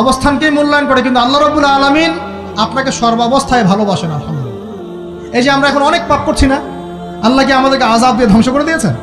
অবস্থানকে মূল্যায়ন করে, কিন্তু আল্লাহ রবুল আলমিন আপনাকে সর্বাবস্থায় ভালোবাসেন, আলহামদুলিল্লাহ। এই যে আমরা এখন অনেক পাপ করছি না, আল্লাহ কি আমাদেরকে আজাদ দিয়ে ধ্বংস করে দিয়েছেন?